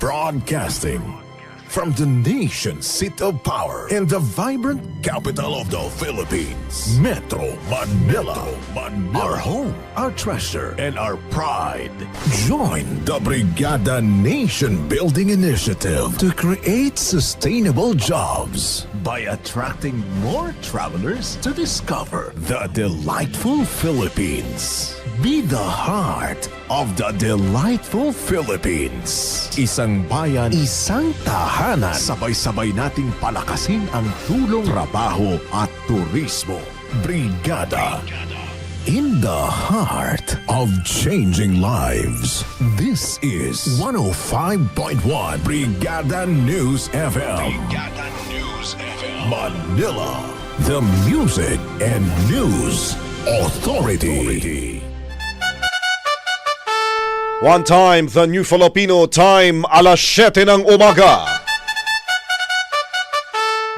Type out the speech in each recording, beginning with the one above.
Broadcasting from the nation's seat of power and the vibrant capital of the Philippines, Metro Manila. Manila. Our home, our treasure, and our pride. Join the Brigada Nation Building Initiative to create sustainable jobs by attracting more travelers to discover the delightful Philippines. Be the heart of the delightful Philippines. Isang bayan, isang tahanan. Sabay-sabay nating palakasin ang tulong, trabaho at turismo. Brigada. In the heart of changing lives. This is 105.1 Brigada News FM. Brigada. Manila. The Music and News Authority. One time, the New Filipino time, alas 7 ng umaga.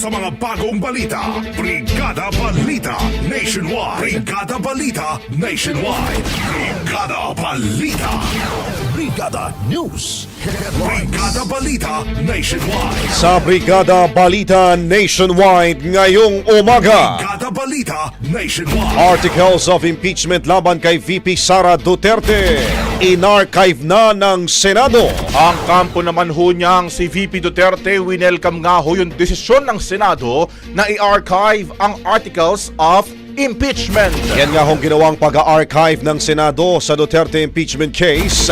Sa mga bagong balita. Brigada Balita Nationwide. Brigada Balita Nationwide. Brigada Balita. Brigada News. Brigada Balita Nationwide. Sa Brigada Balita Nationwide ngayong umaga. Brigada Balita Nationwide. Articles of impeachment laban kay VP Sara Duterte. In-archive na ng Senado. Ang kampo naman ho niyang si VP Duterte, winelcome nga ho yung desisyon ng Senado na i-archive ang articles of impeachment. Yan nga hong ginawang pag-archive ng Senado sa Duterte impeachment case.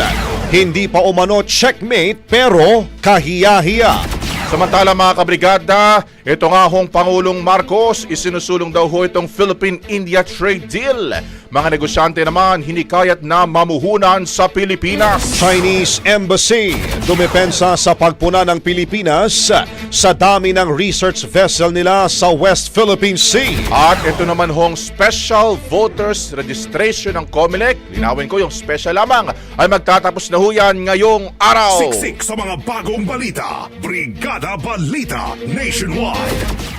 Hindi pa umano checkmate pero kahiya-hiya. Samantala mga kabrigada, ito nga hong Pangulong Marcos, isinusulong daw ho itong Philippine-India Trade Deal. Mga negosyante naman hinikayat na mamuhunan sa Pilipinas. Chinese Embassy dumepensa sa pagpuna ng Pilipinas sa dami ng research vessel nila sa West Philippine Sea. At ito naman hong Special Voters Registration ng COMELEC. Linawin ko yung special lamang ay magtatapos na ho yan ngayong araw. Siksik sa mga bagong balita. Brigada Balita Nationwide.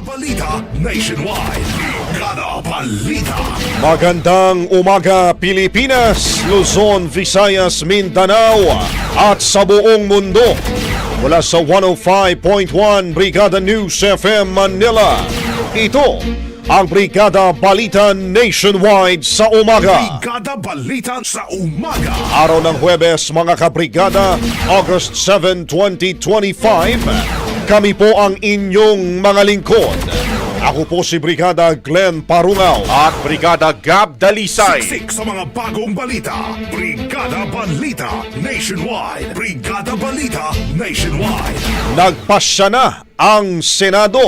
Balita Nationwide. Brigada Balita. Magandang umaga Pilipinas, Luzon, Visayas, Mindanao at sa buong mundo. Mula sa 105.1 Brigada News FM Manila. Ito ang Brigada Balita Nationwide sa umaga. Brigada Balita sa umaga. Araw ng Huwebes mga kabrigada, August 7, 2025. Kami po ang inyong mga lingkod. Ako po si Brigada Glenn Parungaw. At Brigada Gab Dalisay. Siksik sa mga bagong balita. Brigada Balita Nationwide. Brigada Balita Nationwide. Nagpasya na ang Senado.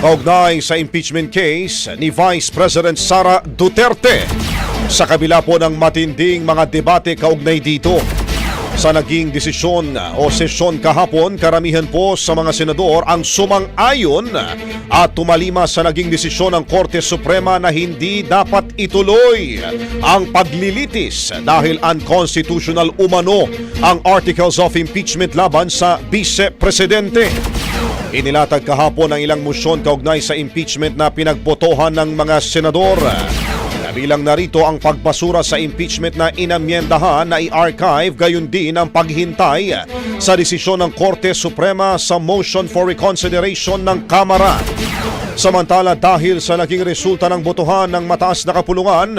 Kaugnay sa impeachment case ni Vice President Sara Duterte. Sa kabila po ng matinding mga debate kaugnay dito. Sa naging desisyon o sesyon kahapon, karamihan po sa mga senador ang sumang-ayon at tumalima sa naging desisyon ng Korte Suprema na hindi dapat ituloy ang paglilitis dahil unconstitutional umano ang Articles of Impeachment laban sa Vice Presidente. Inilatag kahapon ang ilang musyon kaugnay sa impeachment na pinagbotohan ng mga senador. Kabilang narito ang pagbasura sa impeachment na inamyendahan na i-archive gayon din ang paghintay sa desisyon ng Korte Suprema sa motion for reconsideration ng Kamara. Samantala dahil sa naging resulta ng botohan ng mataas na kapulungan,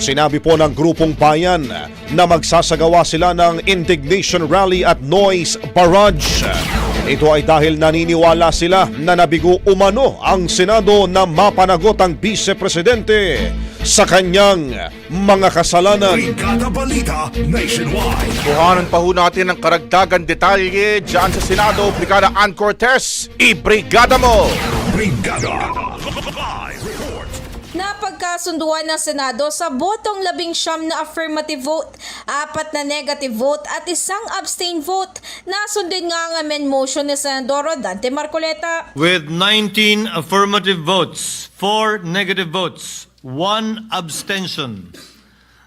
sinabi po ng grupong bayan na magsasagawa sila ng indignation rally at noise barrage. Ito ay dahil naniniwala sila na nabigo umano ang Senado na mapanagot ang Vice Presidente sa kanyang mga kasalanan. Brigada Balita Nationwide. Kuhanan pa ho natin ng karagdagan detalye dyan sa Senado, Brigada Ann Cortez. Ibrigada mo! Brigada. Live report. Napagkasunduan ng Senado sa botong labing siyam na affirmative vote, apat na negative vote at isang abstain vote. Nasundin nga ang amend motion ni Senador Dante Marcoleta. with 19 affirmative votes, 4 negative votes, 1 abstention.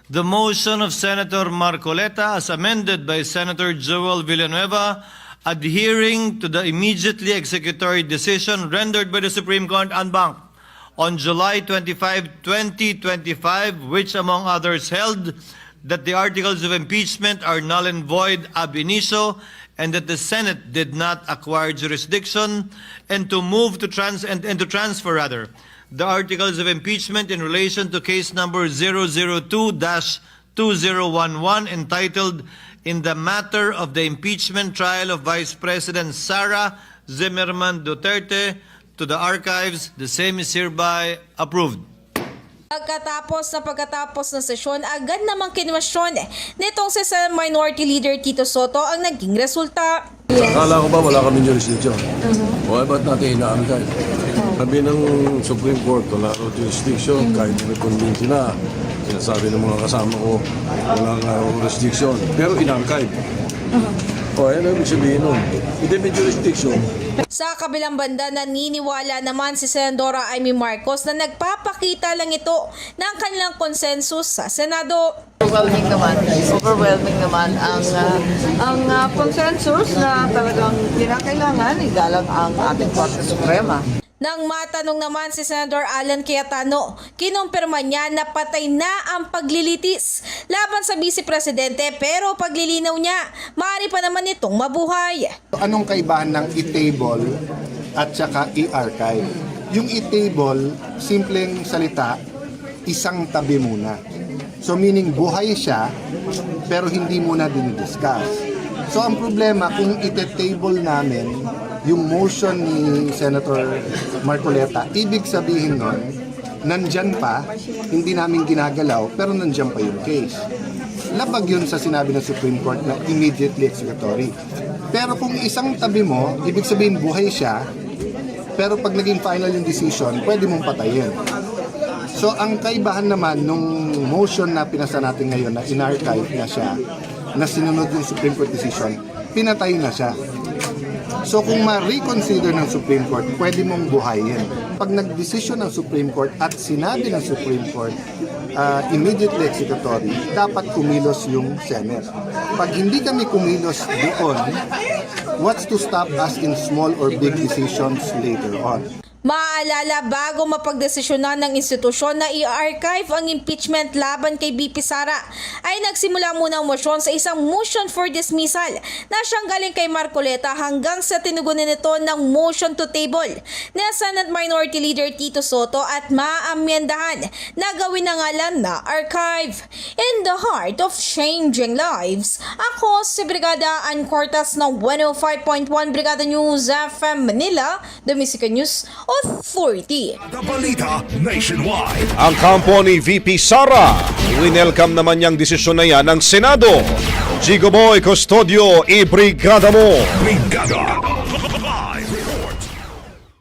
The motion of Senator Marcoleta as amended by Senator Joel Villanueva adhering to the immediately executory decision rendered by the Supreme Court en banc on July 25, 2025, which among others held that the articles of impeachment are null and void ab initio and that the Senate did not acquire jurisdiction and to move to trans and, and to transfer rather the articles of impeachment in relation to case number 002-2011 entitled in the matter of the impeachment trial of Vice President Sara Zimmerman Duterte to the archives the same is hereby approved Pagkatapos na pagkatapos ng sesyon, agad namang kinwestiyon nitong si Senate Minority Leader Tito Soto ang naging resulta. Akala ko ba wala kami jurisdiction? O eh, ba't natin inaangkay? Sabi ng Supreme Court, wala raw jurisdiction, kahit may-convince sila. Sinasabi ng mga kasama ko, wala nga raw jurisdiction. Pero inangkay. O, eh, ano ibig sabihin nun? Hindi may jurisdiction. Sa kabilang banda, naniniwala naman si Senadora Amy Marcos na nagpapakita lang ito ng kanilang konsensus sa Senado. overwhelming naman, overwhelming naman ang ah, ang ah, consensus na talagang kinakailangan igalang ang ating Korte Suprema. Nang matanong naman si Senador Alan Cayetano, kinumpirma niya na patay na ang paglilitis laban sa Vice Presidente pero paglilinaw niya, maaari pa naman itong mabuhay. anong kaibahan ng e-table at saka e-archive? Yung e-table, simpleng salita, isang tabi muna. So meaning buhay siya, pero hindi muna dinidiscuss. So ang problema, kung ite-table namin yung motion ni Senator Marcoleta, ibig sabihin nun, nandyan pa, hindi namin ginagalaw, pero nandyan pa yung case. Labag yun sa sinabi ng Supreme Court na immediately executory. Pero kung isang tabi mo, ibig sabihin buhay siya, pero pag naging final yung decision, pwede mong patayin. So ang kaibahan naman nung motion na pinasa natin ngayon na in-archive na siya, na sinunod yung Supreme Court decision, pinatay na siya. So kung ma-reconsider ng Supreme Court, pwede mong buhayin. Pag nag-desisyon ng Supreme Court at sinabi ng Supreme Court, uh, immediately executory, dapat kumilos yung Senate. Pag hindi kami kumilos doon, what's to stop us in small or big decisions later on? Maaalala bago mapagdesisyonan ng institusyon na i-archive ang impeachment laban kay BP Sara ay nagsimula muna ang motion sa isang motion for dismissal na siyang galing kay Marcoleta hanggang sa tinugunin nito ng motion to table na Senate Minority Leader Tito Soto at maamyendahan na gawin na ngalan na archive. In the heart of changing lives, ako si Brigada Ann Cortas ng 105.1 Brigada News FM Manila, The Music News Authority. Brigada Balita Nationwide. Ang kampo ni VP Sara, winelcome naman niyang desisyon na yan ng Senado. Jigo Boy Custodio, ibrigada mo! Brigada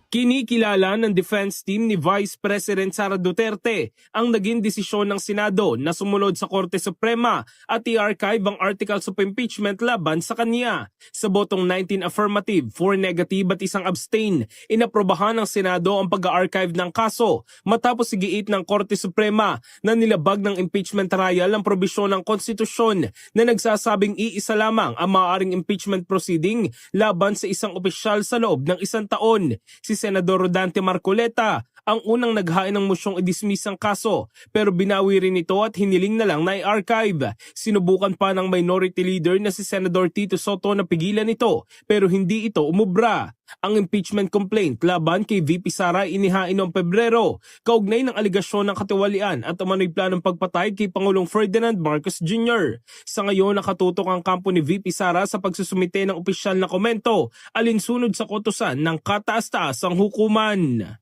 Kinikilala ng defense team ni Vice President Sara Duterte ang naging desisyon ng Senado na sumunod sa Korte Suprema at i-archive ang articles of impeachment laban sa kanya. Sa botong 19 affirmative, 4 negative at isang abstain, inaprobahan ng Senado ang pag-archive ng kaso matapos sigiit ng Korte Suprema na nilabag ng impeachment trial ang probisyon ng konstitusyon na nagsasabing iisa lamang ang maaaring impeachment proceeding laban sa isang opisyal sa loob ng isang taon. Si Senador Rodante Marcoleta ang unang naghain ng mosyong i-dismiss ang kaso pero binawi rin ito at hiniling na lang na i-archive. Sinubukan pa ng minority leader na si Senador Tito Soto na pigilan ito pero hindi ito umubra. Ang impeachment complaint laban kay VP Sara inihain noong Pebrero, kaugnay ng aligasyon ng katiwalian at umano'y planong pagpatay kay Pangulong Ferdinand Marcos Jr. Sa ngayon nakatutok ang kampo ni VP Sara sa pagsusumite ng opisyal na komento alinsunod sa kotosan ng kataas-taasang hukuman.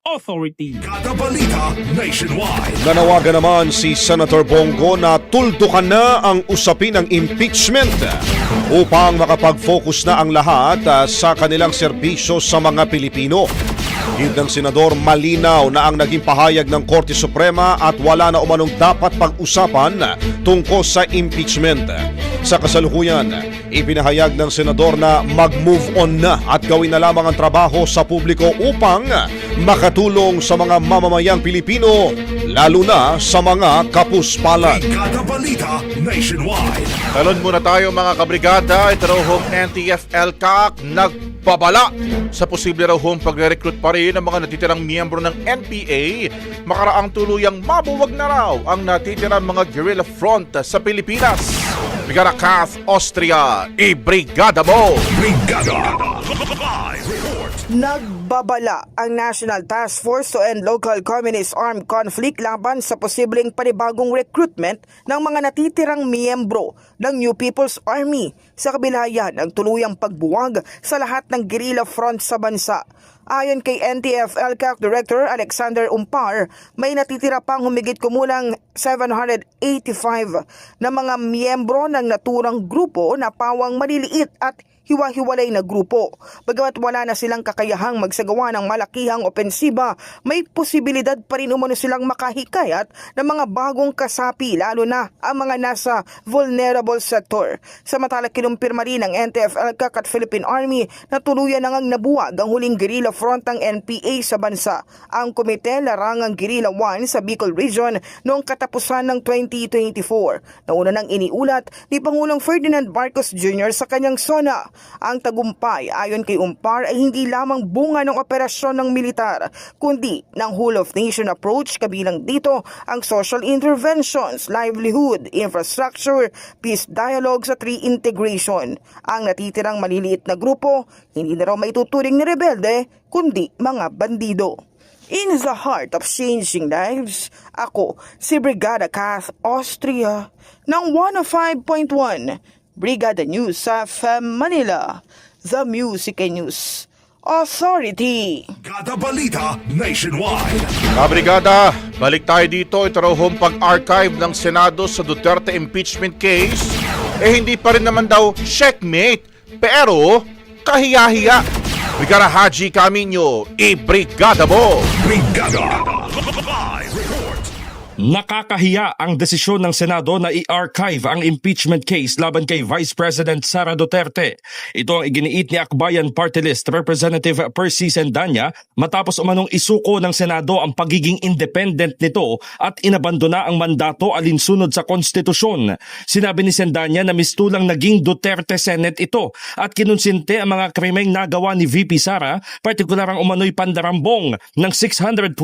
Authority. Kada balita nationwide. Nanawagan naman si Senator Bongo na tuldukan na ang usapin ng impeachment upang makapag-focus na ang lahat ah, sa kanilang serbisyo sa mga Pilipino. Hid ng Senador malinaw na ang naging pahayag ng Korte Suprema at wala na umanong dapat pag-usapan tungkol sa impeachment. Sa kasalukuyan, ipinahayag ng Senador na mag-move on na at gawin na lamang ang trabaho sa publiko upang makatulong sa mga mamamayang Pilipino, lalo na sa mga kapuspalan. Kada balita nationwide. Talon muna tayo mga kabrigada. Ito raw hong NTF-LCAC nagbabala sa posible raw hong pagre-recruit pa rin ng mga natitirang miyembro ng NPA. Makaraang tuluyang mabuwag na raw ang natitirang mga guerrilla front sa Pilipinas. Brigada Kath Austria, i-brigada mo! Brigada. Nagbabala ang National Task Force to End Local Communist Armed Conflict laban sa posibleng panibagong recruitment ng mga natitirang miyembro ng New People's Army sa kabila yan ng tuluyang pagbuwag sa lahat ng guerrilla front sa bansa. Ayon kay NTF LCAC Director Alexander Umpar, may natitira pang humigit kumulang 785 na mga miyembro ng naturang grupo na pawang maliliit at hiwa-hiwalay na grupo. Bagamat wala na silang kakayahang magsagawa ng malakihang opensiba, may posibilidad pa rin umano silang makahikayat ng mga bagong kasapi lalo na ang mga nasa vulnerable sector. Samantala kinumpirma rin ng NTF-ELCAC at Philippine Army na tuluyan na nabuwag ang huling guerrilla front ng NPA sa bansa. Ang komite larangang Guerrilla 1 sa Bicol Region noong katapusan ng 2024. Nauna nang iniulat ni Pangulong Ferdinand Marcos Jr. sa kanyang sona. Ang tagumpay ayon kay Umpar ay hindi lamang bunga ng operasyon ng militar, kundi ng whole of nation approach kabilang dito ang social interventions, livelihood, infrastructure, peace dialogues at reintegration. Ang natitirang maliliit na grupo, hindi na raw maituturing ni rebelde, kundi mga bandido. In the heart of changing lives, ako si Brigada Kath Austria ng 105.1 Brigada News sa Manila, The Music and News Authority. Kada balita nationwide. Kabrigada, balik tayo dito. Ito raw hong pag-archive ng Senado sa Duterte impeachment case. Eh hindi pa rin naman daw checkmate. Pero, kahiya-hiya. Brigada Haji Camino, i-brigada mo! Brigada. Nakakahiya ang desisyon ng Senado na i-archive ang impeachment case laban kay Vice President Sara Duterte. Ito ang iginiit ni Akbayan Party List Representative Percy Sendanya matapos umanong isuko ng Senado ang pagiging independent nito at inabandona ang mandato alinsunod sa konstitusyon. Sinabi ni Sendanya na mistulang naging Duterte Senate ito at kinunsinte ang mga krimeng nagawa ni VP Sara, partikular ang umano'y pandarambong ng 612.5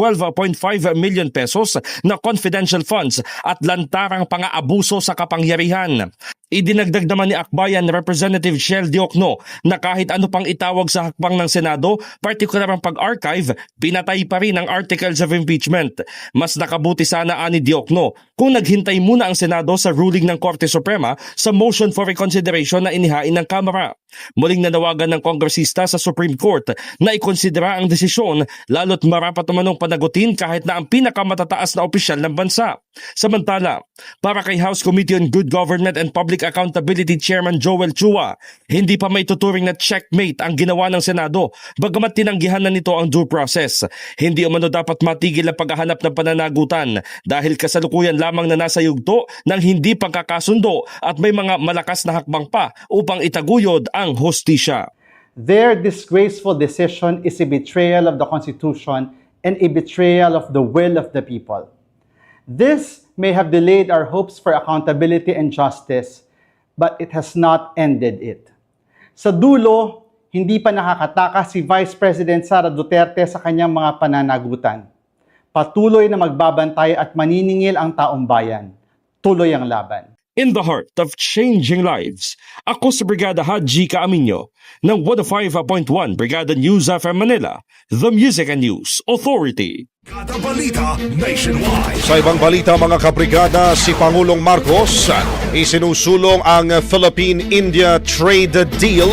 million pesos na confidential funds at lantarang pang-aabuso sa kapangyarihan. Idinagdag naman ni Akbayan Representative Shell Diokno na kahit ano pang itawag sa hakbang ng Senado, partikular ang pag-archive, pinatay pa rin ang articles of impeachment. Mas nakabuti sana ani Diokno kung naghintay muna ang Senado sa ruling ng Korte Suprema sa motion for reconsideration na inihain ng Kamara. Muling nanawagan ng kongresista sa Supreme Court na ikonsidera ang desisyon lalo't marapat namanong panagutin kahit na ang pinakamatataas na opisyal ng bansa. Samantala, para kay House Committee on Good Government and Public Accountability Chairman Joel Chua, hindi pa may tuturing na checkmate ang ginawa ng Senado bagamat tinanggihan na nito ang due process. Hindi umano dapat matigil ang paghahanap ng pananagutan dahil kasalukuyan lamang na nasa yugto ng hindi pagkakasundo at may mga malakas na hakbang pa upang itaguyod ang hostisya. Their disgraceful decision is a betrayal of the Constitution and a betrayal of the will of the people. This may have delayed our hopes for accountability and justice, but it has not ended it. Sa dulo, hindi pa nakakataka si Vice President Sara Duterte sa kanyang mga pananagutan. Patuloy na magbabantay at maniningil ang taong bayan. Tuloy ang laban. In the heart of changing lives, ako si Brigada Haji Kaaminyo ng 105.1 Brigada News FM Manila, the Music and News Authority. Kada balita nationwide. Sa ibang balita mga kabrigada, si Pangulong Marcos isinusulong ang Philippine-India Trade Deal.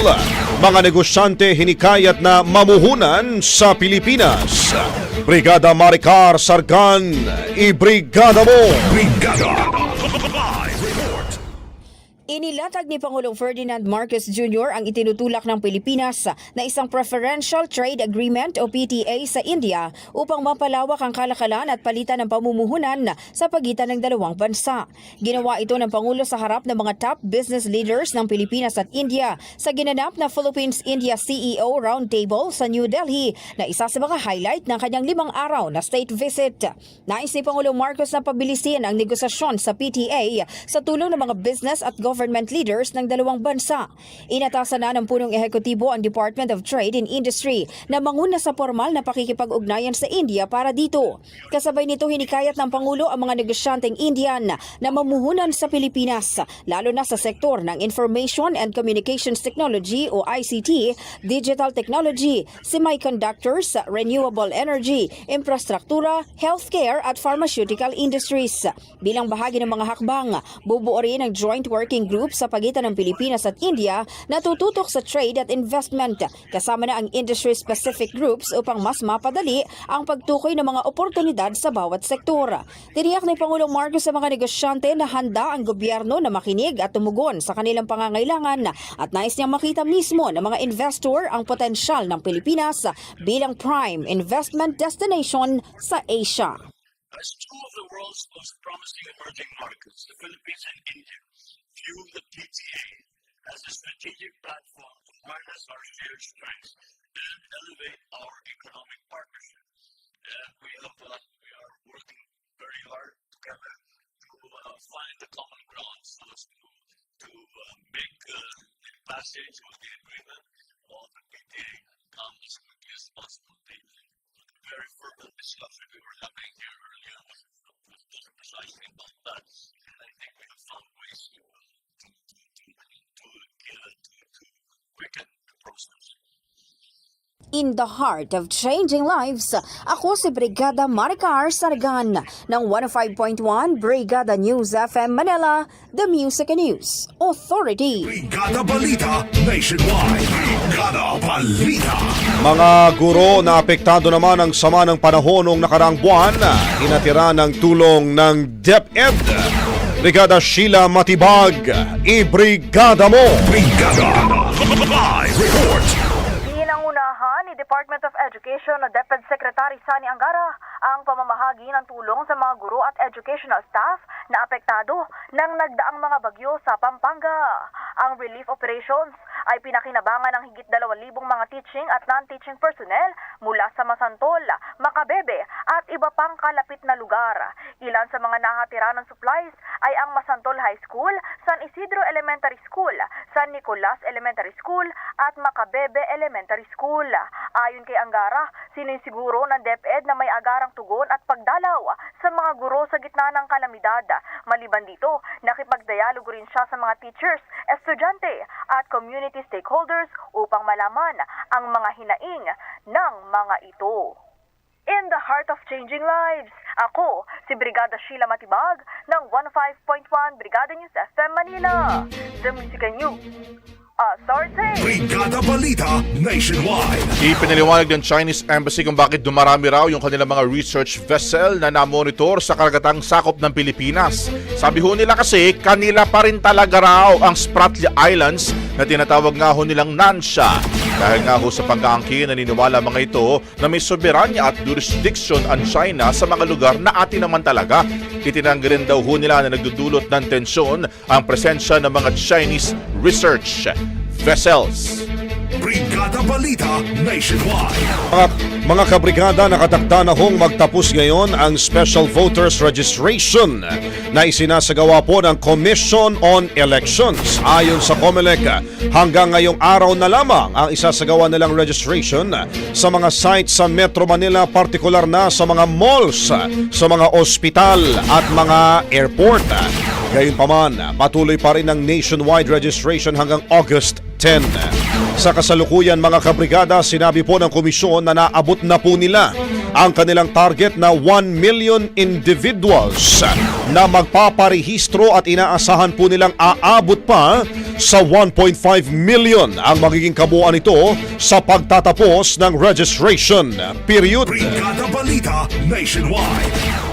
Mga negosyante hinikayat na mamuhunan sa Pilipinas. Brigada Maricar Sargan, ibrigada mo! Brigada. Inilatag ni Pangulong Ferdinand Marcos Jr. ang itinutulak ng Pilipinas na isang Preferential Trade Agreement o PTA sa India upang mapalawak ang kalakalan at palitan ng pamumuhunan sa pagitan ng dalawang bansa. Ginawa ito ng Pangulo sa harap ng mga top business leaders ng Pilipinas at India sa ginanap na Philippines-India CEO Roundtable sa New Delhi na isa sa mga highlight ng kanyang limang araw na state visit. Nais ni Pangulong Marcos na pabilisin ang negosasyon sa PTA sa tulong ng mga business at government leaders ng dalawang bansa. Inatasan na ng punong ehekutibo ang Department of Trade and Industry na manguna sa formal na pakikipag-ugnayan sa India para dito. Kasabay nito hinikayat ng Pangulo ang mga negosyanteng Indian na mamuhunan sa Pilipinas, lalo na sa sektor ng Information and Communications Technology o ICT, Digital Technology, Semiconductors, Renewable Energy, Infrastruktura, Healthcare at Pharmaceutical Industries. Bilang bahagi ng mga hakbang, bubuo rin ang Joint Working Group sa pagitan ng Pilipinas at India na tututok sa trade at investment, kasama na ang industry-specific groups upang mas mapadali ang pagtukoy ng mga oportunidad sa bawat sektor. Tiniyak ni Pangulong Marcos sa mga negosyante na handa ang gobyerno na makinig at tumugon sa kanilang pangangailangan at nais niyang makita mismo ng mga investor ang potensyal ng Pilipinas bilang prime investment destination sa Asia. As two of the world's most promising emerging markets, the Philippines and India view the PTA as a strategic platform to harness our shared strengths and elevate our economic partnership. And we hope that we are working very hard together to uh, find the common ground so as to, to uh, make uh, the passage of the agreement on the PTA come as quickly as possible. The, very fervent discussion we were having here earlier was, precisely about that. In the heart of changing lives, ako si Brigada Maricar Sargan ng 105.1 Brigada News FM Manila, The Music and News Authority. Brigada Balita Nationwide. Brigada Balita. Mga guro na apektado naman ang sama ng panahon noong nakaraang buwan, inatira ng tulong ng DepEd. Brigada Sheila Matibag, ibrigada mo! Brigada. Live report. Department of Education o DepEd Secretary Sani Angara ang pamamahagi ng tulong sa mga guro at educational staff na apektado ng nagdaang mga bagyo sa Pampanga. Ang relief operations ay pinakinabangan ng higit 2,000 mga teaching at non-teaching personnel mula sa Masantol, Makabebe at iba pang kalapit na lugar. Ilan sa mga nahatira ng supplies ay ang Masantol High School, San Isidro Elementary School, San Nicolas Elementary School at Makabebe Elementary School. Ayon kay Angara, sinisiguro ng DepEd na may agarang tugon at pagdalaw sa mga guro sa gitna ng kalamidad. Maliban dito, nakipagdialogo rin siya sa mga teachers, estudyante at community stakeholders upang malaman ang mga hinaing ng mga ito. In the heart of changing lives, ako si Brigada Sheila Matibag ng 15.1 Brigada News FM Manila. The Musical News. Brigada Balita Nationwide. Ipinaliwanag ng Chinese Embassy kung bakit dumarami raw yung kanilang mga research vessel na namonitor sa karagatang sakop ng Pilipinas. Sabi ho nila kasi kanila pa rin talaga raw ang Spratly Islands na tinatawag nga ho nilang Nansha. Dahil nga ho sa pag-aangkin, naniniwala mga ito na may soberanya at jurisdiction ang China sa mga lugar na atin naman talaga. Itinanggi rin daw ho nila na nagdudulot ng tensyon ang presensya ng mga Chinese research vessels. Brigada Balita Nationwide. Mga, mga kabrigada, nakatakda na hong magtapos ngayon ang Special Voters Registration na isinasagawa po ng Commission on Elections. Ayon sa COMELEC, hanggang ngayong araw na lamang ang isasagawa nilang registration sa mga sites sa Metro Manila, partikular na sa mga malls, sa mga ospital at mga airport. Gayunpaman, patuloy pa rin ang nationwide registration hanggang August 10. Sa kasalukuyan mga kabrigada, sinabi po ng komisyon na naabot na po nila ang kanilang target na 1 million individuals na magpaparehistro at inaasahan po nilang aabot pa sa 1.5 million ang magiging kabuuan nito sa pagtatapos ng registration period. Brigada Balita Nationwide.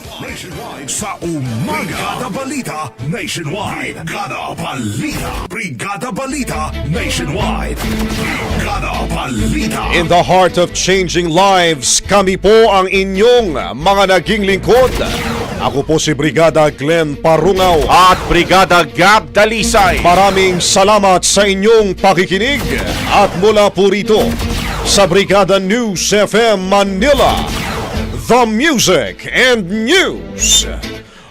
Nationwide sa umaga. Brigada Balita Nationwide. Brigada Balita. Brigada Balita Nationwide. Brigada Balita. In the heart of changing lives, kami po ang inyong mga naging lingkod. Ako po si Brigada Glenn Parungaw. At Brigada Gab Dalisay. Maraming salamat sa inyong pakikinig. At mula po rito sa Brigada News FM Manila, The Music and News